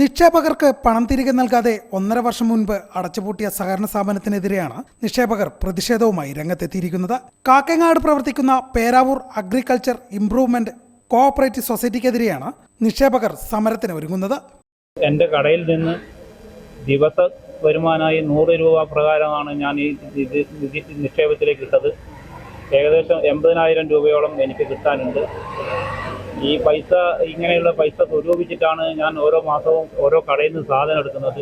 നിക്ഷേപകർക്ക് പണം തിരികെ നൽകാതെ ഒന്നര വർഷം മുൻപ് അടച്ചുപൂട്ടിയ സഹകരണ സ്ഥാപനത്തിനെതിരെയാണ് നിക്ഷേപകർ പ്രതിഷേധവുമായി രംഗത്തെത്തിയിരിക്കുന്നത്. കാക്കങ്ങാട് പ്രവർത്തിക്കുന്ന പേരാവൂർ അഗ്രികൾച്ചർ ഇംപ്രൂവ്മെന്റ് കോഓപ്പറേറ്റീവ് സൊസൈറ്റിക്കെതിരെയാണ് നിക്ഷേപകർ സമരത്തിന് ഒരുങ്ങുന്നത്. എന്റെ കടയിൽ നിന്ന് ദിവസ വരുമാനമായി നൂറ് രൂപ പ്രകാരമാണ് ഞാൻ ഈ നിക്ഷേപത്തിലേക്ക് ഇട്ടത്. ഏകദേശം എൺപതിനായിരം രൂപയോളം എനിക്ക് കിട്ടാനുണ്ട്. ഈ പൈസ ഇങ്ങനെയുള്ള പൈസ സ്വരൂപിച്ചിട്ടാണ് ഞാൻ ഓരോ മാസവും ഓരോ കടയിൽ നിന്ന് സാധനം എടുക്കുന്നത്.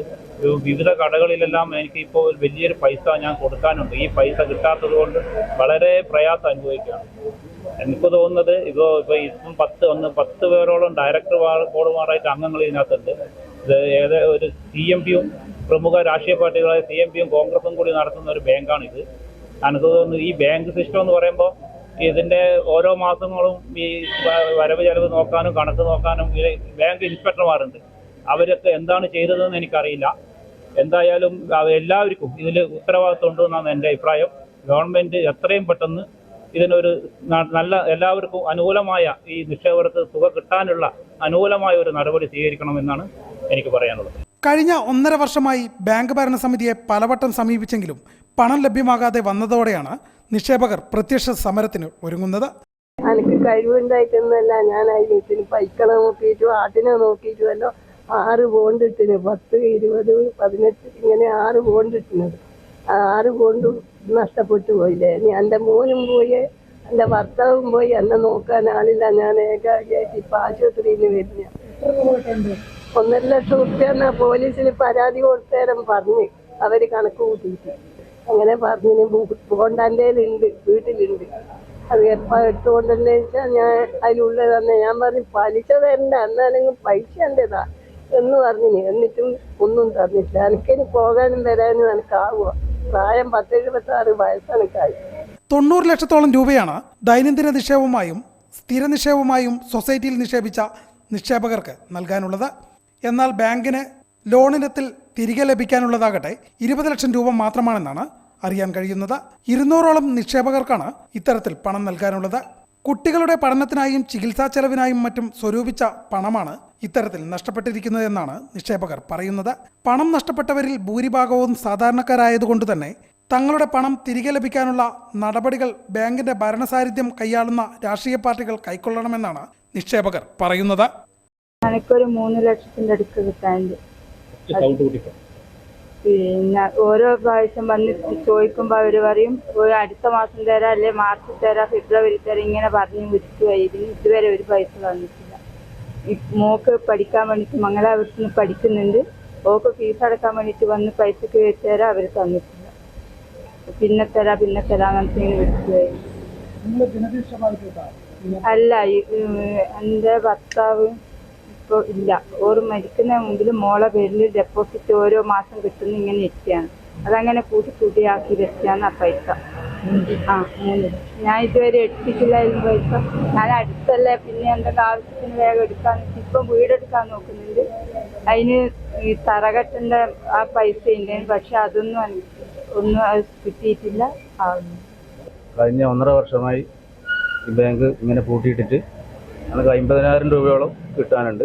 വിവിധ കടകളിലെല്ലാം എനിക്ക് ഇപ്പോൾ വലിയൊരു പൈസ ഞാൻ കൊടുക്കാനുണ്ട്. ഈ പൈസ കിട്ടാത്തത് കൊണ്ട് വളരെ പ്രയാസം അനുഭവിക്കുകയാണ്. എനിക്ക് തോന്നുന്നത് ഇപ്പോൾ ഇപ്പോൾ ഇപ്പം പത്ത് ഒന്ന് പത്ത് പേരോളം ഡയറക്ടർ ബോർഡുമാരായിട്ട് അംഗങ്ങൾ ഇതിനകത്തുണ്ട്. ഇത് ഏത് ഒരു സി എം പിയും പ്രമുഖ രാഷ്ട്രീയ പാർട്ടികളായ സി എം പിയും കോൺഗ്രസും കൂടി നടത്തുന്ന ഒരു ബാങ്കാണിത്. എനിക്ക് തോന്നുന്നു ഈ ബാങ്ക് സിസ്റ്റം എന്ന് പറയുമ്പോൾ ഇതിന്റെ ഓരോ മാസങ്ങളും ഈ വരവ് ചെലവ് നോക്കാനും കണക്ക് നോക്കാനും ബാങ്ക് ഇൻസ്പെക്ടർമാരുണ്ട്. അവരൊക്കെ എന്താണ് ചെയ്തതെന്ന് എനിക്കറിയില്ല. എന്തായാലും എല്ലാവർക്കും ഇതിൽ ഉത്തരവാദിത്വം ഉണ്ടെന്നാണ് എന്റെ അഭിപ്രായം. ഗവൺമെന്റ് എത്രയും പെട്ടെന്ന് ഇതിനൊരു നല്ല എല്ലാവർക്കും അനുകൂലമായ ഈ നിക്ഷേപകർക്ക് തുക കിട്ടാനുള്ള അനുകൂലമായ ഒരു നടപടി സ്വീകരിക്കണമെന്നാണ് എനിക്ക് പറയാനുള്ളത്. കഴിഞ്ഞ ഒന്നര വർഷമായി ബാങ്ക് ഭരണസമിതിയെ പലവട്ടം സമീപിച്ചെങ്കിലും പണം ലഭ്യമാകാതെ വന്നതോടെയാണ് നിക്ഷേപകർ പ്രത്യക്ഷ സമരത്തിന് ഒരുങ്ങുന്നത്. എനിക്ക് കഴിവുണ്ടായിട്ടൊന്നുമല്ല ഞാൻ അതിന് പൈക്കളെ നോക്കിയിട്ടും ആട്ടിനെ നോക്കിയിട്ടുമല്ലോ. ആറ് ബോണ്ട് ഇട്ടിന് പത്ത് ഇരുപത് പതിനെട്ട് ഇങ്ങനെ ആറ് ബോണ്ട് ഇട്ടിനത്. ആറ് ബോണ്ടും നഷ്ടപ്പെട്ടു പോയില്ലേ? എന്റെ മോനും പോയി എന്റെ ഭർത്താവും പോയി എന്നെ നോക്കാൻ ആളില്ല. ഞാൻ ഏകാഗ്രമായിട്ട് ഇപ്പം ആശുപത്രിയിൽ വരുന്ന ഒന്നര ലക്ഷം റുപ്യ പോലീസിന് പരാതി കൊടുത്തേരം പറഞ്ഞ് അവർ കണക്ക് കൂട്ടിയിട്ട്. അങ്ങനെ പറഞ്ഞു ബോണ്ടാന്റെ ഉണ്ട് വീട്ടിലുണ്ട്. അത് എപ്പോ എടുത്തുകൊണ്ടല്ലേ വെച്ചാൽ ഞാൻ അതിലുള്ളത് തന്നെ. ഞാൻ പറഞ്ഞു പലിശ തരണ്ട എന്നാലും പൈസ എന്റേതാ എന്ന് പറഞ്ഞിന്. എന്നിട്ടും ഒന്നും തന്നിട്ടില്ല. എനിക്കിനി പോകാനും വരാനും എനിക്കാവുക പ്രായം പത്തെഴുപത്താറ് വയസ്സെനിക്കായി തൊണ്ണൂറ് ലക്ഷത്തോളം രൂപയാണ് ദൈനംദിന നിക്ഷേപമായും സ്ഥിര നിക്ഷേപമായും സൊസൈറ്റിയിൽ നിക്ഷേപിച്ച നിക്ഷേപകർക്ക് നൽകാനുള്ളത്. എന്നാൽ ബാങ്കിന് ലോണിനത്തിൽ തിരികെ ലഭിക്കാനുള്ളതാകട്ടെ ഇരുപത് ലക്ഷം രൂപ മാത്രമാണെന്നാണ് അറിയാൻ കഴിയുന്നത്. ഇരുന്നൂറോളം നിക്ഷേപകർക്കാണ് ഇത്തരത്തിൽ പണം നൽകാനുള്ളത്. കുട്ടികളുടെ പഠനത്തിനായും ചികിത്സാ ചെലവിനായും മറ്റും സ്വരൂപിച്ച പണമാണ് ഇത്തരത്തിൽ നഷ്ടപ്പെട്ടിരിക്കുന്നതെന്നാണ് നിക്ഷേപകർ പറയുന്നത്. പണം നഷ്ടപ്പെട്ടവരിൽ ഭൂരിഭാഗവും സാധാരണക്കാരായതുകൊണ്ട് തന്നെ തങ്ങളുടെ പണം തിരികെ ലഭിക്കാനുള്ള നടപടികൾ ബാങ്കിന്റെ ഭരണസാരിധ്യം കൈയാളുന്ന രാഷ്ട്രീയ പാർട്ടികൾ കൈക്കൊള്ളണമെന്നാണ് നിക്ഷേപകർ പറയുന്നത്. എനിക്കൊരു മൂന്ന് ലക്ഷത്തിന്റെ അടുത്ത് കിട്ടാനുണ്ട്. പിന്നെ ഓരോ പ്രാവശ്യം വന്ന് ചോദിക്കുമ്പോൾ അവർ പറയും ഒരു അടുത്ത മാസം തരാം അല്ലെ മാർച്ച് തരാം ഫെബ്രുവരി തരാം ഇങ്ങനെ പറഞ്ഞ് വിളിച്ചു ഇതിന് ഇതുവരെ ഒരു പൈസ തന്നിട്ടില്ല. ഈ മോക്ക് പഠിക്കാൻ വേണ്ടിയിട്ട് മംഗലാപുരത്ത് നിന്ന് പഠിക്കുന്നുണ്ട്. ഓക്ക് ഫീസ് അടക്കാൻ വേണ്ടിയിട്ട് വന്ന് പൈസക്ക് തരാം അവർ തന്നിട്ടില്ല. പിന്നെ തരാം പിന്നെ തരാം അങ്ങനത്തെ ഇങ്ങനെ വിളിച്ചു അല്ല എന്റെ ഭർത്താവ് ഇപ്പോൾ ഇല്ല. ഓർ മരിക്കുന്ന മുമ്പിൽ മോളെ പേരിൽ ഡെപ്പോസിറ്റ് ഓരോ മാസം കിട്ടുന്ന ഇങ്ങനെ ഇരിക്കുകയാണ് അതങ്ങനെ കൂട്ടി കൂട്ടിയാക്കി വെച്ചാണ് ആ പൈസ. ആ മൂന്ന്. ഞാൻ ഇതുവരെ എടുത്തിട്ടില്ലായിരുന്നു പൈസ. ഞാൻ അടുത്തല്ലേ പിന്നെ എന്തെങ്കിലും ആവശ്യത്തിന് വേഗം എടുക്കാൻ ഇപ്പം വീടെടുക്കാൻ നോക്കുന്നുണ്ട്. അതിന് ഈ തറകെട്ടിന്റെ ആ പൈസ ഉണ്ടായിരുന്നു പക്ഷെ അതൊന്നും ഒന്നും കിട്ടിയിട്ടില്ല. കഴിഞ്ഞ ഒന്നര വർഷമായി ഈ ബാങ്ക് ഇങ്ങനെ പൂട്ടിയിട്ടിട്ട് നമുക്ക് അമ്പതിനായിരം രൂപയോളം കിട്ടാനുണ്ട്.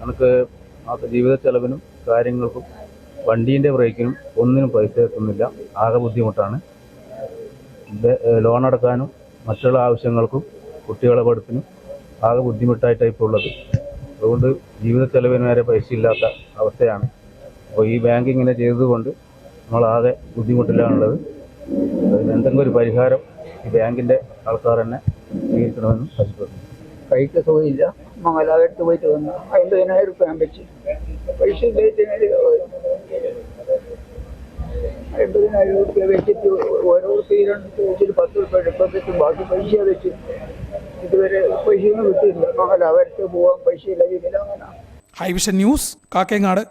നമുക്ക് നമുക്ക് ജീവിത ചെലവിനും കാര്യങ്ങൾക്കും വണ്ടീന്റെ ബ്രേക്കിനും ഒന്നിനും പൈസ എത്തുന്നില്ല. ആകെ ബുദ്ധിമുട്ടാണ്. ലോൺ അടക്കാനും മറ്റുള്ള ആവശ്യങ്ങൾക്കും കുട്ടികളെ പഠിപ്പിനും ആകെ ബുദ്ധിമുട്ടായിട്ടാണ് ഇപ്പോൾ ഉള്ളത് അതുകൊണ്ട് ജീവിത ചെലവിന് വരെ പൈസ ഇല്ലാത്ത അവസ്ഥയാണ്. അപ്പോൾ ഈ ബാങ്ക് ഇങ്ങനെ ചെയ്തതുകൊണ്ട് നമ്മളാകെ ബുദ്ധിമുട്ടിലാണുള്ളത്. അതിന് എന്തെങ്കിലും ഒരു പരിഹാരം ഈ ബാങ്കിന്റെ ആൾക്കാർ തന്നെ സ്വീകരിക്കണമെന്നും ആവശ്യപ്പെടുന്നു കൈക്ക് സുഖമില്ല മംഗലാപുരത്ത് പോയിട്ട് വന്നു. അമ്പതിനായിരം റുപ്യ ഞാൻ വെച്ച്. പൈസ അമ്പതിനായിരം റുപ്യ വെച്ചിട്ട് ഓരോ റുപ്യ രണ്ട് വെച്ചിട്ട് പത്ത് റുപ്യ വെച്ച് ബാക്കി പൈസ വെച്ച്. ഇതുവരെ പൈസയൊന്നും കിട്ടിയില്ല മംഗലാപുരത്ത് പോകാൻ പൈസ ഇല്ല ഇതിലങ്ങനെ ഹൈവിഷൻ ന്യൂസ് കാക്കേങ്ങാട്.